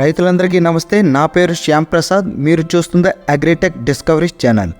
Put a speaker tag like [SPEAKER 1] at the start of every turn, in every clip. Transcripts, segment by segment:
[SPEAKER 1] రైతులందరికీ నమస్తే. నా పేరు శ్యామ్ ప్రసాద్ మీరు చూస్తుంది అగ్రిటెక్ డిస్కవరీ ఛానల్.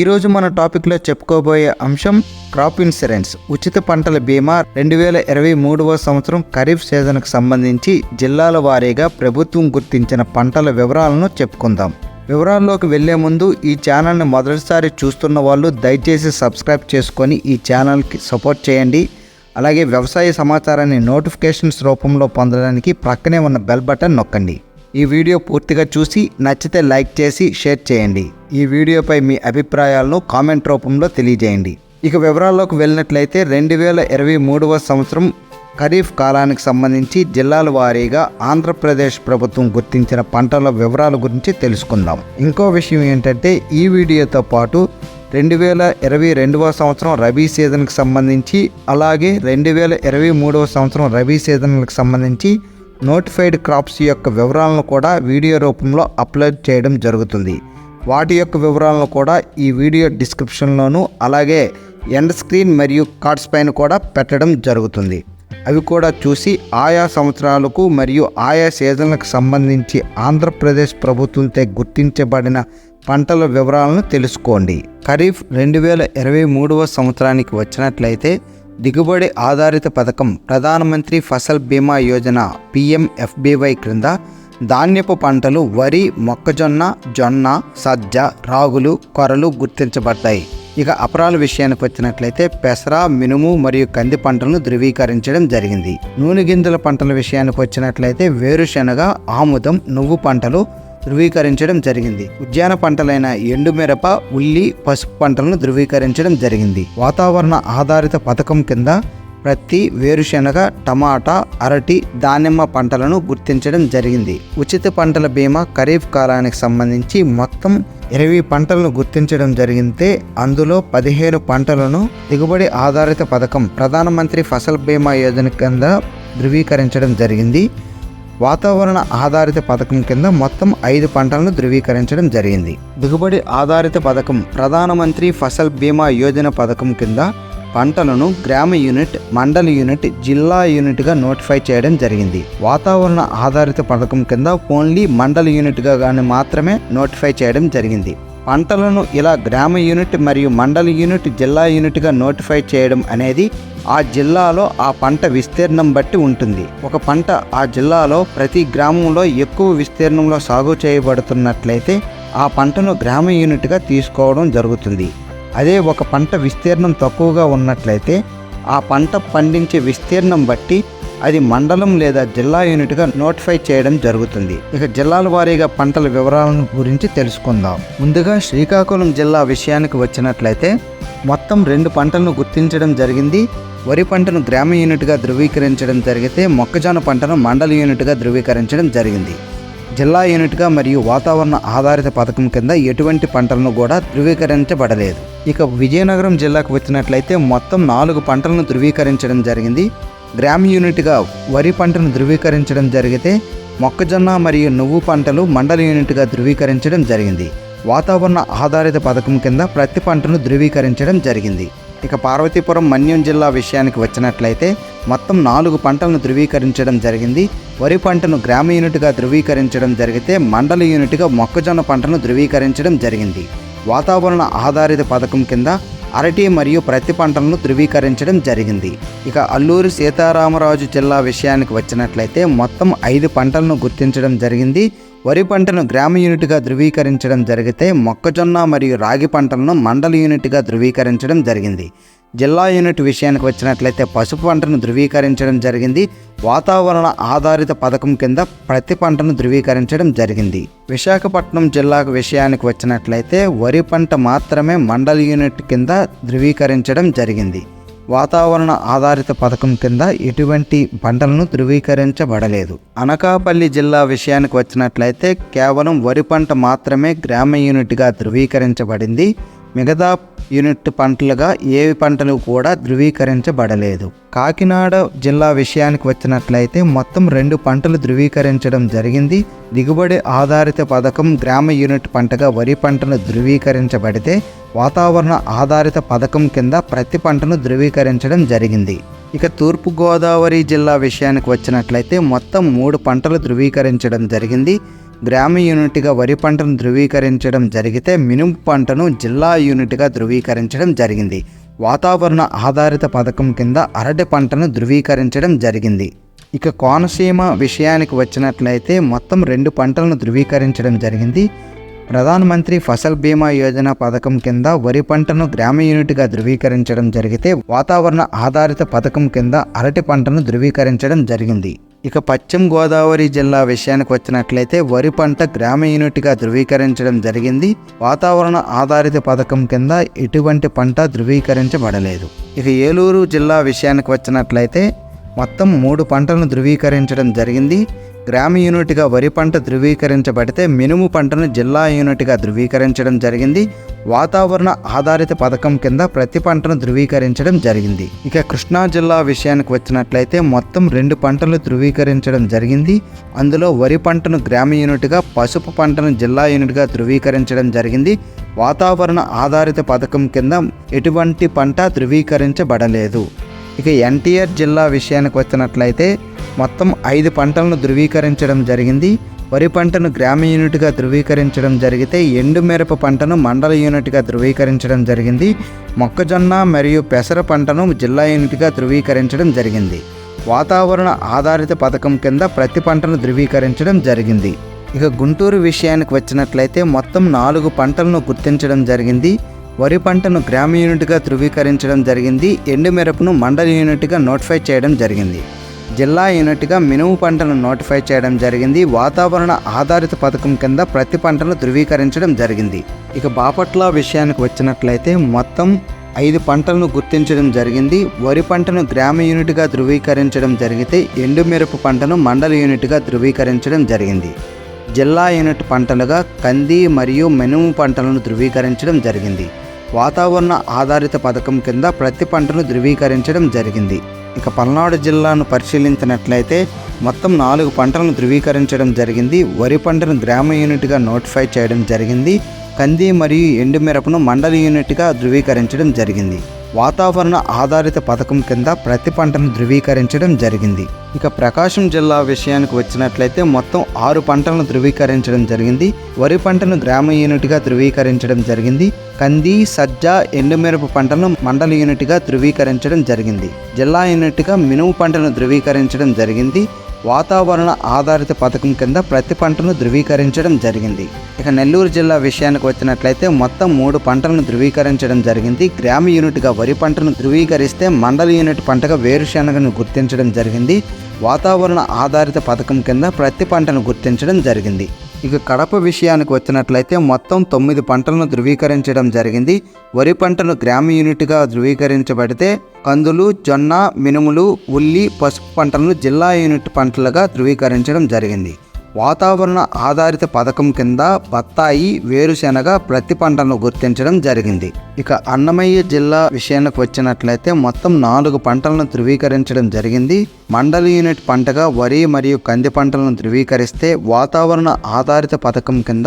[SPEAKER 1] ఈరోజు మన టాపిక్లో చెప్పుకోబోయే అంశం క్రాప్ ఇన్సూరెన్స్ ఉచిత పంటల బీమా రెండు వేల ఇరవై మూడవ సంవత్సరం ఖరీఫ్ సీజన్కు సంబంధించి జిల్లాల వారీగా ప్రభుత్వం గుర్తించిన పంటల వివరాలను చెప్పుకుందాం. వివరాల్లోకి వెళ్ళే ముందు ఈ ఛానల్ని మొదటిసారి చూస్తున్న వాళ్ళు దయచేసి సబ్స్క్రైబ్ చేసుకొని ఈ ఛానల్కి సపోర్ట్ చేయండి. అలాగే వ్యవసాయ సమాచారాన్ని నోటిఫికేషన్స్ రూపంలో పొందడానికి ప్రక్కనే ఉన్న బెల్ బటన్ నొక్కండి. ఈ వీడియో పూర్తిగా చూసి నచ్చితే లైక్ చేసి షేర్ చేయండి. ఈ వీడియోపై మీ అభిప్రాయాలను కామెంట్ రూపంలో తెలియజేయండి. ఇక వివరాల్లోకి వెళ్ళినట్లయితే రెండు వేల ఇరవై మూడవ సంవత్సరం ఖరీఫ్ కాలానికి సంబంధించి జిల్లాల వారీగా ఆంధ్రప్రదేశ్ ప్రభుత్వం గుర్తించిన పంటల వివరాల గురించి తెలుసుకుందాం. ఇంకో విషయం ఏంటంటే ఈ వీడియోతో పాటు రెండు వేల ఇరవై రెండవ సంవత్సరం రబీ సీజన్కి సంబంధించి అలాగే రెండు వేల ఇరవై మూడవ సంవత్సరం రబీ సీజన్లకు సంబంధించి నోటిఫైడ్ క్రాప్స్ యొక్క వివరాలను కూడా వీడియో రూపంలో అప్లోడ్ చేయడం జరుగుతుంది. వాటి యొక్క వివరాలను కూడా ఈ వీడియో డిస్క్రిప్షన్లోను అలాగే ఎండ్ స్క్రీన్ మరియు కార్డ్స్ పైన కూడా పెట్టడం జరుగుతుంది. అవి కూడా చూసి ఆయా సంవత్సరాలకు మరియు ఆయా సీజన్లకు సంబంధించి ఆంధ్రప్రదేశ్ ప్రభుత్వంతో గుర్తించబడిన పంటల వివరాలను తెలుసుకోండి. ఖరీఫ్ రెండు వేల ఇరవై మూడవ సంవత్సరానికి వచ్చినట్లయితే దిగుబడి ఆధారిత పథకం ప్రధానమంత్రి ఫసల్ బీమా యోజన పిఎంఎఫ్బివై క్రింద ధాన్యపు పంటలు వరి మొక్కజొన్న జొన్న సజ్జ రాగులు కొరలు గుర్తించబడ్డాయి ఇక అపరాల విషయానికి వచ్చినట్లయితే పెసర మినుము మరియు కంది పంటలను ధృవీకరించడం జరిగింది. నూనె గింజల పంటల విషయానికి వచ్చినట్లయితే వేరుశెనగ ఆముదం నువ్వు పంటలు ధృవీకరించడం జరిగింది. ఉద్యాన పంటలైన ఎండుమిరప ఉల్లి పసుపు పంటలను ధృవీకరించడం జరిగింది. వాతావరణ ఆధారిత పథకం కింద ప్రతి వేరుశెనగ టమాటా అరటి దానిమ్మ పంటలను గుర్తించడం జరిగింది. ఉచిత పంటల బీమా ఖరీఫ్ కాలానికి సంబంధించి మొత్తం ఇరవై పంటలను గుర్తించడం జరిగితే అందులో పదిహేను పంటలను దిగుబడి ఆధారిత పథకం ప్రధానమంత్రి ఫసల్ బీమా యోజన కింద ధృవీకరించడం జరిగింది. వాతావరణ ఆధారిత పథకం కింద మొత్తం ఐదు పంటలను ధృవీకరించడం జరిగింది. దిగుబడి ఆధారిత పథకం ప్రధానమంత్రి ఫసల్ బీమా యోజన పథకం కింద పంటలను గ్రామ యూనిట్ మండల యూనిట్ జిల్లా యూనిట్గా నోటిఫై చేయడం జరిగింది. వాతావరణ ఆధారిత పథకం కింద ఓన్లీ మండల యూనిట్గా కానీ మాత్రమే నోటిఫై చేయడం జరిగింది. పంటలను ఇలా గ్రామ యూనిట్ మరియు మండల యూనిట్ జిల్లా యూనిట్గా నోటిఫై చేయడం అనేది ఆ జిల్లాలో ఆ పంట విస్తీర్ణం బట్టి ఉంటుంది. ఒక పంట ఆ జిల్లాలో ప్రతి గ్రామంలో ఎక్కువ విస్తీర్ణంలో సాగు చేయబడుతున్నట్లయితే ఆ పంటను గ్రామ యూనిట్గా తీసుకోవడం జరుగుతుంది. అదే ఒక పంట విస్తీర్ణం తక్కువగా ఉన్నట్లయితే ఆ పంట పండించే విస్తీర్ణం బట్టి అది మండలం లేదా జిల్లా యూనిట్గా నోటిఫై చేయడం జరుగుతుంది. ఇక జిల్లాల వారీగా పంటల వివరాలను గురించి తెలుసుకుందాం. ముందుగా శ్రీకాకుళం జిల్లా విషయానికి వచ్చినట్లయితే మొత్తం రెండు పంటలను గుర్తించడం జరిగింది. వరి పంటను గ్రామ యూనిట్గా ధృవీకరించడం జరిగితే మొక్కజొన్న పంటను మండల యూనిట్గా ధృవీకరించడం జరిగింది. జిల్లా యూనిట్గా మరియు వాతావరణ ఆధారిత పథకం కింద ఎటువంటి పంటలను కూడా ధృవీకరించబడలేదు. ఇక విజయనగరం జిల్లాకు వచ్చినట్లయితే మొత్తం నాలుగు పంటలను ధృవీకరించడం జరిగింది. గ్రామ్ యూనిట్గా వరి పంటను ధృవీకరించడం జరిగితే మొక్కజొన్న మరియు నువ్వు పంటలు మండల యూనిట్గా ధృవీకరించడం జరిగింది. వాతావరణ ఆధారిత పథకం కింద ప్రతి పంటను ధృవీకరించడం జరిగింది. ఇక పార్వతీపురం మన్యం జిల్లా విషయానికి వచ్చినట్లయితే మొత్తం నాలుగు పంటలను ధృవీకరించడం జరిగింది. వరి పంటను గ్రామ యూనిట్గా ధృవీకరించడం జరిగితే మండల యూనిట్గా మొక్కజొన్న పంటను ధృవీకరించడం జరిగింది. వాతావరణ ఆధారిత పథకం కింద అరటి మరియు ప్రతి పంటలను ధృవీకరించడం జరిగింది. ఇక అల్లూరి సీతారామరాజు జిల్లా విషయానికి వచ్చినట్లయితే మొత్తం ఐదు పంటలను గుర్తించడం జరిగింది. వరి పంటను గ్రామ యూనిట్గా ధృవీకరించడం జరిగితే మొక్కజొన్న మరియు రాగి పంటలను మండల యూనిట్గా ధృవీకరించడం జరిగింది. జిల్లా యూనిట్ విషయానికి వచ్చినట్లయితే పసుపు పంటను ధృవీకరించడం జరిగింది. వాతావరణ ఆధారిత పథకం కింద ప్రతి పంటను ధృవీకరించడం జరిగింది. విశాఖపట్నం జిల్లా విషయానికి వచ్చినట్లయితే వరి పంట మాత్రమే మండల యూనిట్ కింద ధృవీకరించడం జరిగింది. వాతావరణ ఆధారిత పథకం కింద ఎటువంటి పంటలను ధృవీకరించబడలేదు. అనకాపల్లి జిల్లా విషయానికి వచ్చినట్లయితే కేవలం వరి పంట మాత్రమే గ్రామ యూనిట్గా ధృవీకరించబడింది. మిగతా యూనిట్ పంటలుగా ఏ పంటలు కూడా ధృవీకరించబడలేదు. కాకినాడ జిల్లా విషయానికి వచ్చినట్లయితే మొత్తం రెండు పంటలు ధృవీకరించడం జరిగింది. దిగుబడి ఆధారిత పథకం గ్రామ యూనిట్ పంటగా వరి పంటను ధృవీకరించబడితే వాతావరణ ఆధారిత పథకం కింద ప్రతి పంటను ధృవీకరించడం జరిగింది. ఇక తూర్పు గోదావరి జిల్లా విషయానికి వచ్చినట్లయితే మొత్తం మూడు పంటలు ధృవీకరించడం జరిగింది. గ్రామ యూనిట్గా వరి పంటను ధృవీకరించడం జరిగితే మినుము పంటను జిల్లా యూనిట్గా ధృవీకరించడం జరిగింది. వాతావరణ ఆధారిత పథకం కింద అరటి పంటను ధృవీకరించడం జరిగింది. ఇక కోనసీమ విషయానికి వచ్చినట్లయితే మొత్తం రెండు పంటలను ధృవీకరించడం జరిగింది. ప్రధానమంత్రి ఫసల్ బీమా యోజన పథకం కింద వరి పంటను గ్రామ యూనిట్గా ధృవీకరించడం జరిగితే వాతావరణ ఆధారిత పథకం కింద అరటి పంటను ధృవీకరించడం జరిగింది. ఇక పశ్చిమ గోదావరి జిల్లా విషయానికి వచ్చినట్లయితే వరి పంట గ్రామ యూనిట్గా ధృవీకరించడం జరిగింది. వాతావరణ ఆధారిత పథకం కింద ఎటువంటి పంట ధృవీకరించబడలేదు. ఇక ఏలూరు జిల్లా విషయానికి వచ్చినట్లయితే మొత్తం మూడు పంటలను ధృవీకరించడం జరిగింది. గ్రామ యూనిట్గా వరి పంట ధృవీకరించబడితే మినుము పంటను జిల్లా యూనిట్గా ధృవీకరించడం జరిగింది. వాతావరణ ఆధారిత పథకం కింద ప్రతి పంటను ధృవీకరించడం జరిగింది. ఇక కృష్ణా జిల్లా విషయానికి వచ్చినట్లయితే మొత్తం రెండు పంటలు ధృవీకరించడం జరిగింది. అందులో వరి పంటను గ్రామ యూనిట్గా పసుపు పంటను జిల్లా యూనిట్గా ధృవీకరించడం జరిగింది. వాతావరణ ఆధారిత పథకం కింద ఎటువంటి పంట ధృవీకరించబడలేదు. ఇక ఎన్టీఆర్ జిల్లా విషయానికి వచ్చినట్లయితే మొత్తం ఐదు పంటలను ధృవీకరించడం జరిగింది. వరి పంటను గ్రామ యూనిట్గా ధృవీకరించడం జరిగితే ఎండు మిరప పంటను మండల యూనిట్గా ధృవీకరించడం జరిగింది. మొక్కజొన్న మరియు పెసర పంటను జిల్లా యూనిట్గా ధృవీకరించడం జరిగింది. వాతావరణ ఆధారిత పథకం కింద ప్రతి పంటను ధృవీకరించడం జరిగింది. ఇక గుంటూరు విషయానికి వచ్చినట్లయితే మొత్తం నాలుగు పంటలను గుర్తించడం జరిగింది. వరి పంటను గ్రామ యూనిట్గా ధృవీకరించడం జరిగింది. ఎండు మిరపను మండల యూనిట్గా నోటిఫై చేయడం జరిగింది. జిల్లా యూనిట్గా మినుము పంటను నోటిఫై చేయడం జరిగింది. వాతావరణ ఆధారిత పథకం కింద ప్రతి పంటను ధృవీకరించడం జరిగింది. ఇక బాపట్ల విషయానికి వచ్చినట్లయితే మొత్తం ఐదు పంటలను గుర్తించడం జరిగింది. వరి పంటను గ్రామ యూనిట్గా ధృవీకరించడం జరిగితే ఎండు మిరప పంటను మండల యూనిట్గా ధృవీకరించడం జరిగింది. జిల్లా యూనిట్ పంటలుగా కంది మరియు మినుము పంటలను ధృవీకరించడం జరిగింది. వాతావరణ ఆధారిత పథకం కింద ప్రతి పంటను ధృవీకరించడం జరిగింది. ఇక పల్నాడు జిల్లాను పరిశీలించినట్లయితే మొత్తం నాలుగు పంటలను ధృవీకరించడం జరిగింది. వరి పంటను గ్రామ యూనిట్గా నోటిఫై చేయడం జరిగింది. కంది మరియు ఎండు మిరపను మండల యూనిట్గా ధృవీకరించడం జరిగింది. వాతావరణ ఆధారిత పథకం కింద ప్రతి పంటను ధృవీకరించడం జరిగింది. ఇక ప్రకాశం జిల్లా విషయానికి వచ్చినట్లయితే మొత్తం ఆరు పంటలను ధృవీకరించడం జరిగింది. వరి పంటను గ్రామ యూనిట్గా ధృవీకరించడం జరిగింది. కంది సజ్జ ఎండుమిరపు పంటను మండల యూనిట్గా ధృవీకరించడం జరిగింది. జిల్లా యూనిట్గా మినుము పంటను ధృవీకరించడం జరిగింది. వాతావరణ ఆధారిత పథకం కింద ప్రతి పంటను ధృవీకరించడం జరిగింది. ఇక నెల్లూరు జిల్లా విషయానికి వచ్చినట్లయితే మొత్తం మూడు పంటలను ధృవీకరించడం జరిగింది. గ్రామ యూనిట్గా వరి పంటను ధృవీకరిస్తే మండల యూనిట్ పంటగా వేరుశెనగను గుర్తించడం జరిగింది. వాతావరణ ఆధారిత పథకం కింద ప్రతి పంటను గుర్తించడం జరిగింది. ఇక కడప విషయానికి వచ్చినట్లయితే మొత్తం తొమ్మిది పంటలను ధృవీకరించడం జరిగింది. వరి పంటను గ్రామ యూనిట్గా ధృవీకరించబడితే కందులు జొన్న మినుములు ఉల్లి పసుపు పంటలను జిల్లా యూనిట్ పంటలుగా ధృవీకరించడం జరిగింది. వాతావరణ ఆధారిత పథకం కింద బత్తాయి వేరుశెనగ ప్రతి పంటను గుర్తించడం జరిగింది. ఇక అన్నమయ్య జిల్లా విషయానికి వచ్చినట్లయితే మొత్తం నాలుగు పంటలను ధృవీకరించడం జరిగింది. మండల యూనిట్ పంటగా వరి మరియు కంది పంటలను ధృవీకరిస్తే వాతావరణ ఆధారిత పథకం కింద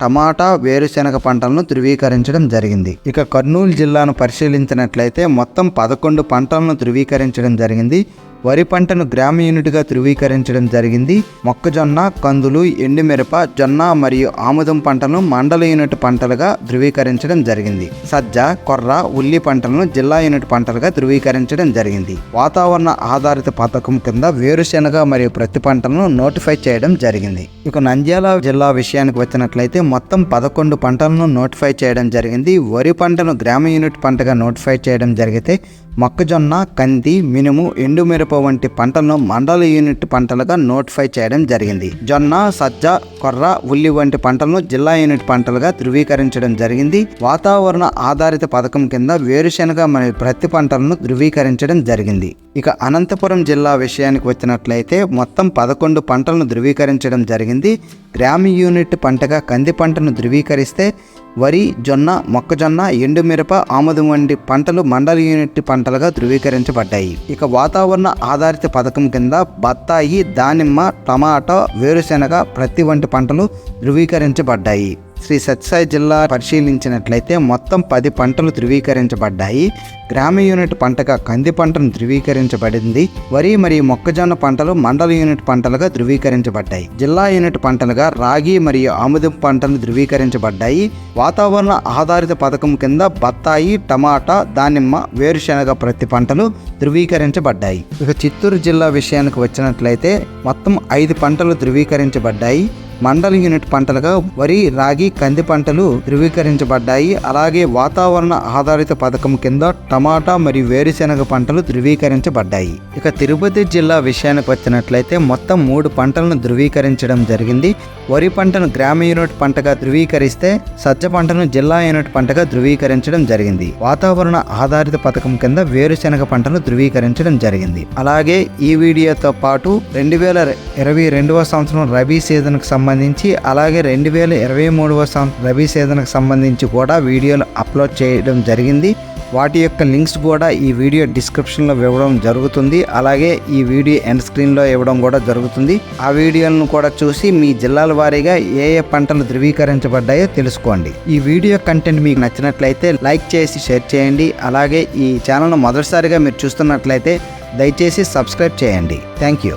[SPEAKER 1] టమాటా వేరుశెనగ పంటలను ధృవీకరించడం జరిగింది. ఇక కర్నూలు జిల్లాను పరిశీలించినట్లయితే మొత్తం పదకొండు పంటలను ధృవీకరించడం జరిగింది. వరి పంటను గ్రామ యూనిట్గా ధృవీకరించడం జరిగింది. మొక్కజొన్న కందులు ఎండుమిరప జొన్న మరియు ఆముదం పంటను మండల యూనిట్ పంటలుగా ధృవీకరించడం జరిగింది. సజ్జ కొర్ర ఉల్లి పంటలను జిల్లా యూనిట్ పంటలుగా ధృవీకరించడం జరిగింది. వాతావరణ ఆధారిత పథకం కింద వేరుశెనగ మరియు ప్రతి పంటలను నోటిఫై చేయడం జరిగింది. ఇక నంద్యాల జిల్లా విషయానికి వచ్చినట్లయితే మొత్తం పదకొండు పంటలను నోటిఫై చేయడం జరిగింది. వరి పంటను గ్రామ యూనిట్ పంటగా నోటిఫై చేయడం జరిగితే మొక్కజొన్న కంది మినుము ఎండుమిరప వంటి పంటలను మండల యూనిట్ పంటలుగా నోటిఫై చేయడం జరిగింది. జొన్న సజ్జ కొర్ర ఉల్లి వంటి పంటలను జిల్లా యూనిట్ పంటలుగా ధృవీకరించడం జరిగింది. వాతావరణ ఆధారిత పథకం కింద వేరుశెనగ మరియు ప్రతి పంటలను ధృవీకరించడం జరిగింది. ఇక అనంతపురం జిల్లా విషయానికి వచ్చినట్లయితే మొత్తం పదకొండు పంటలను ధృవీకరించడం జరిగింది. గ్రామ యూనిట్ పంటగా కంది పంటను ధృవీకరిస్తే వరి జొన్న మొక్కజొన్న ఎండుమిరప ఆముదం వంటి పంటలు మండల యూనిట్ పంట పంటలుగా ధృవీకరించబడ్డాయి. ఇక వాతావరణ ఆధారిత పథకం కింద బత్తాయి దానిమ్మ టమాటా వేరుశెనగ ప్రతి వంటి పంటలు ధృవీకరించబడ్డాయి. శ్రీ సత్యసాయి జిల్లా పరిశీలించినట్లయితే మొత్తం పది పంటలు ధృవీకరించబడ్డాయి. గ్రామ యూనిట్ పంటగా కంది పంటను ధృవీకరించబడింది. వరి మరియు మొక్కజొన్న పంటలు మండల యూనిట్ పంటలుగా ధృవీకరించబడ్డాయి. జిల్లా యూనిట్ పంటలుగా రాగి మరియు ఆముదం పంటలు ధృవీకరించబడ్డాయి. వాతావరణ ఆధారిత పథకం కింద బత్తాయి టమాటా దానిమ్మ వేరుశెనగ ప్రతి పంటలు ధృవీకరించబడ్డాయి. ఇక చిత్తూరు జిల్లా విషయానికి వచ్చినట్లయితే మొత్తం ఐదు పంటలు ధృవీకరించబడ్డాయి. మండల యూనిట్ పంటలుగా వరి రాగి కంది పంటలు ధృవీకరించబడ్డాయి. అలాగే వాతావరణ ఆధారిత పథకం కింద టమాటా మరియు వేరుశెనగ పంటలు ధృవీకరించబడ్డాయి. ఇక తిరుపతి జిల్లా విషయానికి వచ్చినట్లయితే మొత్తం మూడు పంటలను ధృవీకరించడం జరిగింది. వరి పంటను గ్రామ యూనిట్ పంటగా ధృవీకరిస్తే సజ్జ పంటను జిల్లా యూనిట్ పంటగా ధృవీకరించడం జరిగింది. వాతావరణ ఆధారిత పథకం కింద వేరుశెనగ పంటను ధృవీకరించడం జరిగింది. అలాగే ఈ వీడియోతో పాటు రెండు వేల ఇరవై రెండవ సంవత్సరం రబీ సీజన్కి సంబంధించి అలాగే రెండు వేల ఇరవై మూడవ సంవత్సరం రబీ సీజన్కి సంబంధించి కూడా వీడియోలు అప్లోడ్ చేయడం జరిగింది. వాటి యొక్క లింక్స్ కూడా ఈ వీడియో డిస్క్రిప్షన్లో ఇవ్వడం జరుగుతుంది. అలాగే ఈ వీడియో ఎండ్ స్క్రీన్లో ఇవ్వడం కూడా జరుగుతుంది. ఆ వీడియోలను కూడా చూసి మీ జిల్లాల వారీగా ఏ ఏ పంటలు ధృవీకరించబడ్డాయో తెలుసుకోండి. ఈ వీడియో కంటెంట్ మీకు నచ్చినట్లయితే లైక్ చేసి షేర్ చేయండి. అలాగే ఈ ఛానల్ను మొదటిసారిగా మీరు చూస్తున్నట్లయితే దయచేసి సబ్స్క్రైబ్ చేయండి. Thank you